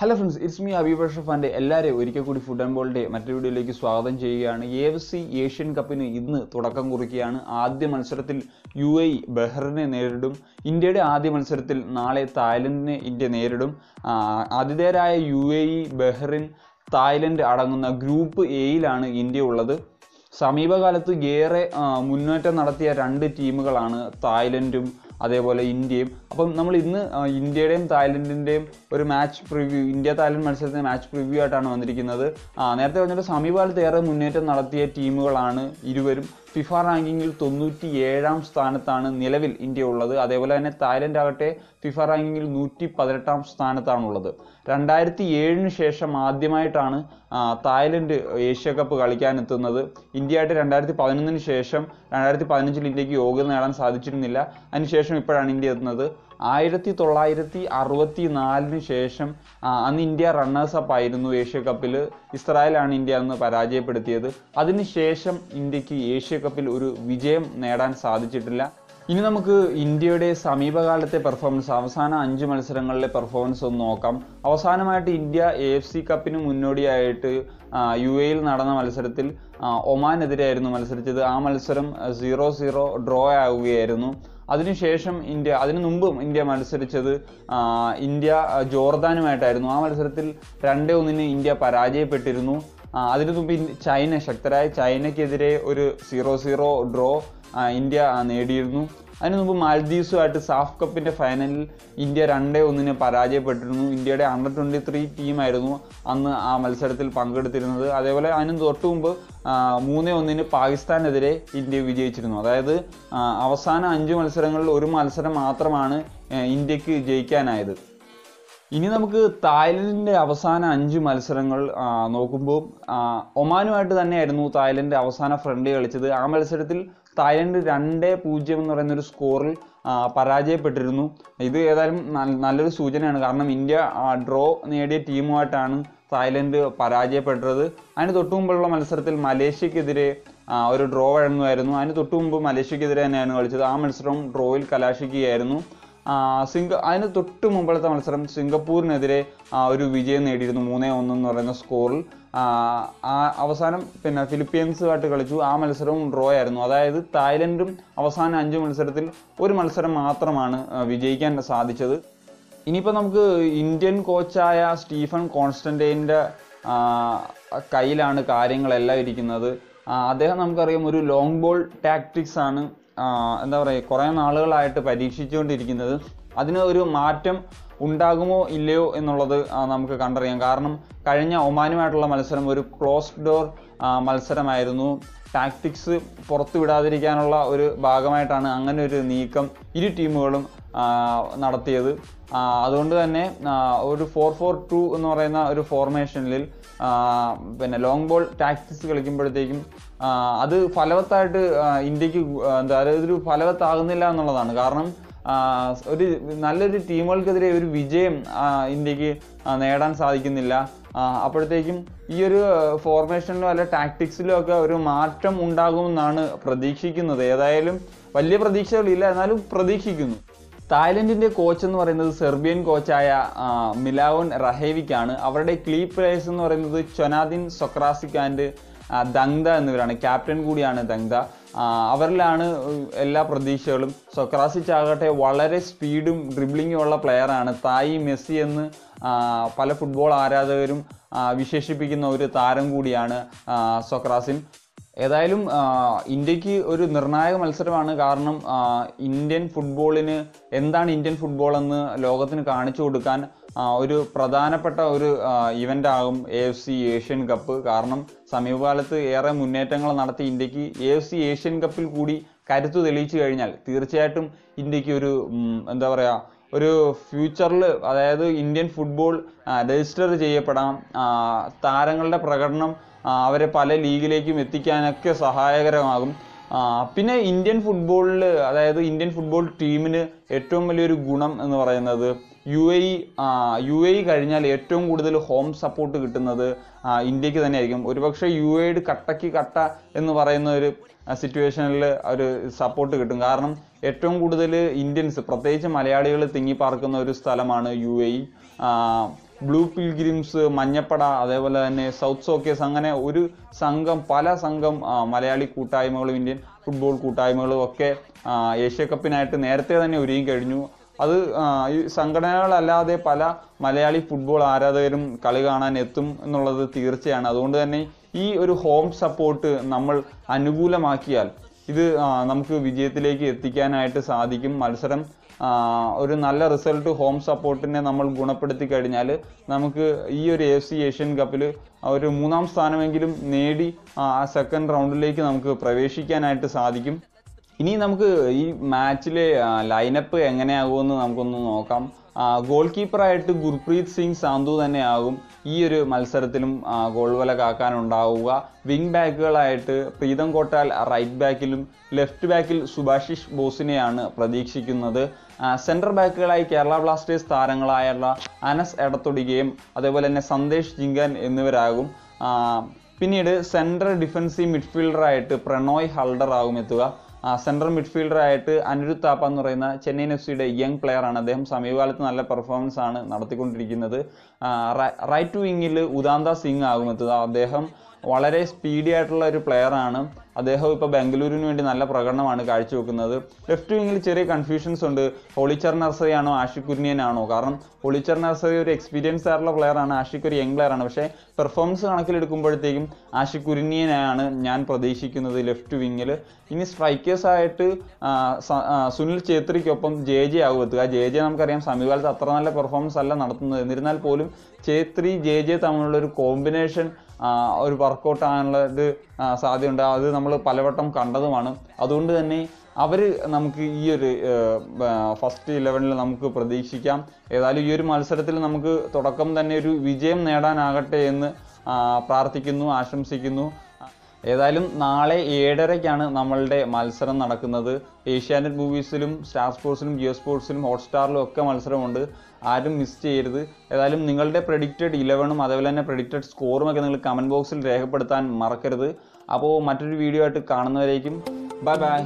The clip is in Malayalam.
Hello friends it's me Abeeb ഷഫാന്റെ എല്ലാവരെയും ഒരിക്കൽ കൂടി ഫുഡ് ആൻഡ് ബോളിന്റെ മറ്റൊരു വീഡിയോയിലേക്ക് സ്വാഗതം ചെയ്യുകയാണ്. എ എഫ് സി ഏഷ്യൻ കപ്പിന് ഇന്ന് തുടക്കം കുറിക്കുകയാണ്. ആദ്യ മത്സരത്തിൽ യു എ ബഹ്റിനെ നേരിടും. ഇന്ത്യയുടെ ആദ്യ മത്സരത്തിൽ നാളെ തായ്ലൻഡിനെ ഇന്ത്യ നേരിടും. ആതിഥേയരായ U A E Bahrain Thailand അടങ്ങുന്ന ഗ്രൂപ്പ് എയിലാണ് ഇന്ത്യ ഉള്ളത്. സമീപകാലത്ത് ഏറെ മുന്നേറ്റം നടത്തിയ രണ്ട് ടീമുകളാണ് തായ്ലൻഡും അതേപോലെ ഇന്ത്യയും. അപ്പം നമ്മൾ ഇന്ന് ഇന്ത്യയുടെയും തായ്ലൻഡിന്റെയും ഒരു മാച്ച് പ്രിവ്യൂ ഇന്ത്യ തായ്ലൻഡ് മത്സരത്തിന്റെ മാച്ച് പ്രിവ്യൂ ആയിട്ടാണ് വന്നിരിക്കുന്നത്. നേരത്തെ പറഞ്ഞിട്ട് സമീപകാലത്ത് ഏറെ മുന്നേറ്റം നടത്തിയ ടീമുകളാണ് ഇരുവരും. ഫിഫ റാങ്കിങ്ങിൽ തൊണ്ണൂറ്റി ഏഴാം സ്ഥാനത്താണ് നിലവിൽ ഇന്ത്യ ഉള്ളത്. അതേപോലെ തന്നെ തായ്ലൻഡ് ആകട്ടെ ഫിഫ റാങ്കിങ്ങിൽ നൂറ്റി പതിനെട്ടാം സ്ഥാനത്താണുള്ളത്. രണ്ടായിരത്തി ഏഴിന് ശേഷം ആദ്യമായിട്ടാണ് തായ്ലൻഡ് ഏഷ്യ കപ്പ് കളിക്കാൻ എത്തുന്നത് ഇന്ത്യയായിട്ട് രണ്ടായിരത്തി പതിനൊന്നിന് ശേഷം രണ്ടായിരത്തി പതിനഞ്ചിൽ ഇന്ത്യയ്ക്ക് യോഗ്യത നേടാൻ സാധിച്ചിരുന്നില്ല. അതിനുശേഷം ഇപ്പോഴാണ് ഇന്ത്യ എത്തുന്നത്. ആയിരത്തി തൊള്ളായിരത്തി അറുപത്തി നാലിന് ശേഷം അന്ന് ഇന്ത്യ റണ്ണേഴ്സ് അപ്പ് ആയിരുന്നു ഏഷ്യ കപ്പിൽ ഇസ്രായേലാണ് ഇന്ത്യ അന്ന് പരാജയപ്പെടുത്തിയത്. അതിനുശേഷം ഇന്ത്യയ്ക്ക് ഏഷ്യ കപ്പിൽ ഒരു വിജയം നേടാൻ സാധിച്ചിട്ടില്ല. ഇനി നമുക്ക് ഇന്ത്യയുടെ സമീപകാലത്തെ പെർഫോമൻസ് അവസാന അഞ്ച് മത്സരങ്ങളിലെ പെർഫോമൻസ് ഒന്ന് നോക്കാം. അവസാനമായിട്ട് ഇന്ത്യ എ എഫ് സി കപ്പിന് മുന്നോടിയായിട്ട് യു എയിൽ നടന്ന മത്സരത്തിൽ ഒമാനെതിരെയായിരുന്നു മത്സരിച്ചത്. ആ മത്സരം സീറോ സീറോ ഡ്രോ ആവുകയായിരുന്നു. അതിനുശേഷം ഇന്ത്യ അതിനു മുമ്പും ഇന്ത്യ മത്സരിച്ചത് ഇന്ത്യ ജോർദാനുമായിട്ടായിരുന്നു. ആ മത്സരത്തിൽ രണ്ടേ ഒന്നിന് ഇന്ത്യ പരാജയപ്പെട്ടിരുന്നു. അതിനു മുമ്പ് ചൈന ശക്തരായ ചൈനയ്ക്കെതിരെ ഒരു സീറോ സീറോ ഡ്രോ ഇന്ത്യ നേടിയിരുന്നു. അതിനു മുമ്പ് മാൽദീവ്സുമായിട്ട് സാഫ് കപ്പിന്റെ ഫൈനലിൽ ഇന്ത്യ രണ്ടേ ഒന്നിന് പരാജയപ്പെട്ടിരുന്നു. ഇന്ത്യയുടെ അണ്ടർ ട്വന്റി ത്രീ ടീമായിരുന്നു അന്ന് ആ മത്സരത്തിൽ പങ്കെടുത്തിരുന്നത്. അതേപോലെ അതിന് തൊട്ട് മുമ്പ് മൂന്നേ ഒന്നിന് പാകിസ്ഥാനെതിരെ ഇന്ത്യ വിജയിച്ചിരുന്നു. അതായത് അവസാന അഞ്ച് മത്സരങ്ങളിൽ ഒരു മത്സരം മാത്രമാണ് ഇന്ത്യയ്ക്ക് ജയിക്കാനായത്. ഇനി നമുക്ക് തായ്ലൻഡിന്റെ അവസാന അഞ്ച് മത്സരങ്ങൾ നോക്കുമ്പോൾ ഒമാനുമായിട്ട് തന്നെയായിരുന്നു തായ്ലൻഡ് അവസാന ഫ്രണ്ട് കളിച്ചത്. ആ മത്സരത്തിൽ തായ്ലൻഡ് രണ്ട് പൂജ്യം എന്ന് പറയുന്ന ഒരു സ്കോറിൽ പരാജയപ്പെട്ടിരുന്നു. ഇത് ഏതായാലും നല്ലൊരു സൂചനയാണ്. കാരണം ഇന്ത്യ ഡ്രോ നേടിയ ടീമുമായിട്ടാണ് തായ്ലൻഡ് പരാജയപ്പെട്ടത്. അതിന് തൊട്ടു മുമ്പുള്ള മത്സരത്തിൽ മലേഷ്യക്കെതിരെ ഒരു ഡ്രോ വഴങ്ങുമായിരുന്നു. അതിന് തൊട്ടു മുമ്പ് മലേഷ്യക്കെതിരെ തന്നെയാണ് കളിച്ചത്. ആ മത്സരം ഡ്രോയിൽ കലാശിക്കുകയായിരുന്നു. സിംഗ അതിന് തൊട്ട് മുമ്പത്തെ മത്സരം സിംഗപ്പൂരിനെതിരെ ഒരു വിജയം നേടിയിരുന്നു. മൂന്നേ ഒന്ന് എന്ന് പറയുന്ന സ്കോറിൽ അവസാനം പിന്നെ ഫിലിപ്പീൻസുമായിട്ട് കളിച്ചു. ആ മത്സരവും ഡ്രോ ആയിരുന്നു. അതായത് തായ്ലൻഡും അവസാന അഞ്ച് മത്സരത്തിൽ ഒരു മത്സരം മാത്രമാണ് വിജയിക്കാൻ സാധിച്ചത്. ഇനിയിപ്പോൾ നമുക്ക് ഇന്ത്യൻ കോച്ചായ സ്റ്റീഫൻ കോൺസ്റ്റന്റൈന്റെ കയ്യിലാണ് കാര്യങ്ങളെല്ലാം ഇരിക്കുന്നത്. അദ്ദേഹം നമുക്കറിയാം ഒരു ലോങ് ബോൾ ടാക്ടിക്സ് ആണ് എന്താ പറയുക കുറേ നാളുകളായിട്ട് പരീക്ഷിച്ചുകൊണ്ടിരിക്കുന്നത്. അതിന് ഒരു മാറ്റം ഉണ്ടാകുമോ ഇല്ലയോ എന്നുള്ളത് നമുക്ക് കണ്ടറിയാം. കാരണം കഴിഞ്ഞ ഒമാനുമായിട്ടുള്ള മത്സരം ഒരു ക്ലോസ്ഡ് ഡോർ മത്സരമായിരുന്നു. ടാക്ടിക്സ് പുറത്തു വിടാതിരിക്കാനുള്ള ഒരു ഭാഗമായിട്ടാണ് അങ്ങനെ ഒരു നീക്കം ഇരു ടീമുകളും നടത്തിയത്. അതുകൊണ്ട് തന്നെ ഒരു ഫോർ ഫോർ ടു എന്ന് പറയുന്ന ഒരു ഫോർമേഷനിൽ പിന്നെ ലോങ് ബോൾ ടാക്ടിക്സ് കളിക്കുമ്പോഴത്തേക്കും അത് ഫലവത്തായിട്ട് ഇന്ത്യയ്ക്ക് എന്താ അതായത് ഒരു ഫലവത്താകുന്നില്ല എന്നുള്ളതാണ്. കാരണം ഒരു നല്ലൊരു ടീമുകൾക്കെതിരെ ഒരു വിജയം ഇന്ത്യയ്ക്ക് നേടാൻ സാധിക്കുന്നില്ല. അപ്പോഴത്തേക്കും ഈ ഒരു ഫോർമേഷനിലോ അല്ല ടാക്ടിക്സിലോ ഒക്കെ ഒരു മാറ്റം ഉണ്ടാകുമെന്നാണ് പ്രതീക്ഷിക്കുന്നത്. ഏതായാലും വലിയ പ്രതീക്ഷകളില്ല എന്നാലും പ്രതീക്ഷിക്കുന്നു. തായ്ലൻഡിന്റെ കോച്ച് എന്ന് പറയുന്നത് സെർബിയൻ കോച്ചായ മിലാവോൻ റഹേവിക്കാണ്. അവരുടെ ക്ലീ പ്ലേയേഴ്സ് എന്ന് പറയുന്നത് ചൊനാദിൻ സൊക്രാസിക് ആൻഡ് ദങ്ത എന്നിവരാണ്. ക്യാപ്റ്റൻ കൂടിയാണ് ദങ്ത. അവരിലാണ് എല്ലാ പ്രതീക്ഷകളും. സൊക്രാസിച്ച് ആകട്ടെ വളരെ സ്പീഡും ഡ്രിബ്ലിങ്ങും ഉള്ള പ്ലെയറാണ് തായി മെസ്സി എന്ന് പല ഫുട്ബോൾ ആരാധകരും വിശേഷിപ്പിക്കുന്ന ഒരു താരം കൂടിയാണ് സൊക്രാസിൻ. ഏതായാലും ഇന്ത്യയ്ക്ക് ഒരു നിർണായക മത്സരമാണ്. കാരണം ഇന്ത്യൻ ഫുട്ബോളിന് എന്താണ് ഇന്ത്യൻ ഫുട്ബോൾ എന്ന് ലോകത്തിന് കാണിച്ചു കൊടുക്കാൻ ഒരു പ്രധാനപ്പെട്ട ഒരു ഇവന്റ് ആകും A F C Asian cup കാരണം സമീപകാലത്ത് ഏറെ മുന്നേറ്റങ്ങൾ നടത്തി ഇന്ത്യയ്ക്ക് എ എഫ് സി ഏഷ്യൻ കപ്പിൽ കൂടി കരുത്തു തെളിയിച്ചു കഴിഞ്ഞാൽ തീർച്ചയായിട്ടും ഇന്ത്യയ്ക്ക് ഒരു എന്താ പറയുക ഒരു ഫ്യൂച്ചറിൽ അതായത് ഇന്ത്യൻ ഫുട്ബോൾ രജിസ്റ്റർ ചെയ്യപ്പെടാം. താരങ്ങളുടെ പ്രകടനം അവരെ പല ലീഗിലേക്കും എത്തിക്കാനൊക്കെ സഹായകരമാകും. പിന്നെ ഇന്ത്യൻ ഫുട്ബോളിൽ അതായത് ഇന്ത്യൻ ഫുട്ബോൾ ടീമിന് ഏറ്റവും വലിയൊരു ഗുണം എന്ന് പറയുന്നത് യു എ യു എ കഴിഞ്ഞാൽ ഏറ്റവും കൂടുതൽ ഹോം സപ്പോർട്ട് കിട്ടുന്നത് ഇന്ത്യയ്ക്ക് തന്നെയായിരിക്കും. ഒരുപക്ഷെ യു എയുടെ കട്ടയ്ക്ക് കട്ട എന്ന് പറയുന്ന ഒരു സിറ്റുവേഷനിൽ ഒരു സപ്പോർട്ട് കിട്ടും. കാരണം ഏറ്റവും കൂടുതൽ ഇന്ത്യൻസ് പ്രത്യേകിച്ച് മലയാളികൾ തിങ്ങിപ്പാർക്കുന്ന ഒരു സ്ഥലമാണ് U A blue pilgrims Manjappada അതേപോലെ തന്നെ സൗത്ത് സോക്കേസ് അങ്ങനെ ഒരു സംഘം പല സംഘം മലയാളി കൂട്ടായ്മകളും ഇന്ത്യൻ ഫുട്ബോൾ കൂട്ടായ്മകളും ഒക്കെ ഏഷ്യ കപ്പിനായിട്ട് നേരത്തെ തന്നെ ഒരുങ്ങി കഴിഞ്ഞു. അത് ഈ സംഘടനകളല്ലാതെ പല മലയാളി ഫുട്ബോൾ ആരാധകരും കളി കാണാൻ എത്തും എന്നുള്ളത് തീർച്ചയാണ്. അതുകൊണ്ട് തന്നെ ഈ ഒരു ഹോം സപ്പോർട്ട് നമ്മൾ അനുകൂലമാക്കിയാൽ ഇത് നമുക്ക് വിജയത്തിലേക്ക് എത്തിക്കാനായിട്ട് സാധിക്കും. മത്സരം ഒരു നല്ല റിസൾട്ട് ഹോം സപ്പോർട്ടിനെ നമ്മൾ ഗുണപ്പെടുത്തി കഴിഞ്ഞാൽ നമുക്ക് ഈ ഒരു എ സി ഏഷ്യൻ കപ്പിൽ ഒരു മൂന്നാം സ്ഥാനമെങ്കിലും നേടി ആ സെക്കൻഡ് റൗണ്ടിലേക്ക് നമുക്ക് പ്രവേശിക്കാനായിട്ട് സാധിക്കും. ഇനി നമുക്ക് ഈ മാച്ചിലെ ലൈനപ്പ് എങ്ങനെയാകുമെന്ന് നമുക്കൊന്ന് നോക്കാം. ഗോൾ കീപ്പറായിട്ട് ഗുർപ്രീത് സിംഗ് സാന്തു തന്നെയാകും ഈ ഒരു മത്സരത്തിലും ഗോൾ വല കാക്കാനുണ്ടാവുക. വിങ് ബാക്കുകളായിട്ട് പ്രീതം കോട്ടാൽ റൈറ്റ് ബാക്കിലും ലെഫ്റ്റ് ബാക്കിൽ സുഭാഷിഷ് ബോസിനെയാണ് പ്രതീക്ഷിക്കുന്നത്. സെന്റർ ബാക്കുകളായി കേരള ബ്ലാസ്റ്റേഴ്സ് താരങ്ങളായുള്ള അനസ് എടത്തൊടികയും അതേപോലെ തന്നെ സന്ദേശ് ജിങ്കൻ എന്നിവരാകും. പിന്നീട് സെൻട്രൽ ഡിഫൻസീവ് മിഡ്ഫീൽഡറായിട്ട് പ്രണോയ് ഹൾഡർ ആകും എത്തുക. സെൻട്രൽ മിഡ്ഫീൽഡറായിട്ട് അനിരുദ്ധ് താപ്പ എന്ന് പറയുന്ന ചെന്നൈയിൻ എഫ് സിയുടെ യങ് പ്ലെയർ ആണ്. അദ്ദേഹം സമീപകാലത്ത് നല്ല പെർഫോമൻസ് ആണ് നടത്തിക്കൊണ്ടിരിക്കുന്നത്. റൈറ്റ് വിങ്ങിൽ ഉദാന്ത സിംഗ് ആകും അദ്ദേഹം വളരെ സ്പീഡി ആയിട്ടുള്ള ഒരു പ്ലെയർ ആണ്. അദ്ദേഹം ഇപ്പോൾ ബാംഗ്ലൂരിന് വേണ്ടി നല്ല പ്രകടനമാണ് കാഴ്ചവെക്കുന്നത്. ലെഫ്റ്റ് വിങ്ങിൽ ചെറിയ കൺഫ്യൂഷൻസ് ഉണ്ട്. ഹോളിച്ചർ നർസറി ആണോ ആഷിഖ് കാരണം ഹോളിച്ചർ നർസറി ഒരു എക്സ്പീരിയൻസ് ആയിട്ടുള്ള പ്ലെയർ ആണ്. ആഷിഖ് ഒരു യങ് പ്ലെയർ ആണ്. പക്ഷേ പെർഫോമൻസ് കണക്കിലെടുക്കുമ്പോഴത്തേക്കും ആഷിഖ് ഞാൻ പ്രതീക്ഷിക്കുന്നത് ലെഫ്റ്റ് വിങ്ങിൽ ഇനി സ്ട്രൈക്കേഴ്സ് ആയിട്ട് ആ, സ- ആ, സുനിൽ ഛേത്രിക്കൊപ്പം ജെ ജെ ആകും എത്തുക ജെ ജെ നമുക്കറിയാം സമീപകാലത്ത് അത്ര നല്ല പെർഫോമൻസ് അല്ല നടത്തുന്നത്. എന്നിരുന്നാൽ പോലും ഛേത്രി ജെ ജെ തമ്മിലുള്ള ഒരു കോമ്പിനേഷൻ ഒരു വർക്കൗട്ട് ആകാനുള്ള ഇത് സാധ്യതയുണ്ട്. അത് നമ്മൾ പലവട്ടം കണ്ടതുമാണ്. അതുകൊണ്ട് തന്നെ അവർ നമുക്ക് ഈ ഒരു ഫസ്റ്റ് ഇലവനിൽ നമുക്ക് പ്രതീക്ഷിക്കാം. ഏതായാലും ഈ ഒരു മത്സരത്തിൽ നമുക്ക് തുടക്കം തന്നെ ഒരു വിജയം നേടാനാകട്ടെ എന്ന് പ്രാർത്ഥിക്കുന്നു ആശംസിക്കുന്നു. ഏതായാലും നാളെ ഏഴരയ്ക്കാണ് നമ്മളുടെ മത്സരം നടക്കുന്നത്. ഏഷ്യാനെറ്റ് മൂവീസിലും സ്റ്റാർ സ്പോർട്സിലും ജിയോ സ്പോർട്സിലും ഹോട്ട്സ്റ്റാറിലും ഒക്കെ മത്സരമുണ്ട്. ആരും മിസ് ചെയ്യരുത്. ഏതായാലും നിങ്ങളുടെ പ്രഡിക്റ്റഡ് ഇലവനും അതേപോലെ തന്നെ പ്രഡിക്റ്റഡ് സ്കോറും ഒക്കെ നിങ്ങൾ കമന്റ് ബോക്സിൽ രേഖപ്പെടുത്താൻ മറക്കരുത്. അപ്പോൾ മറ്റൊരു വീഡിയോ ആയിട്ട് കാണുന്നവരേക്കും. Bye bye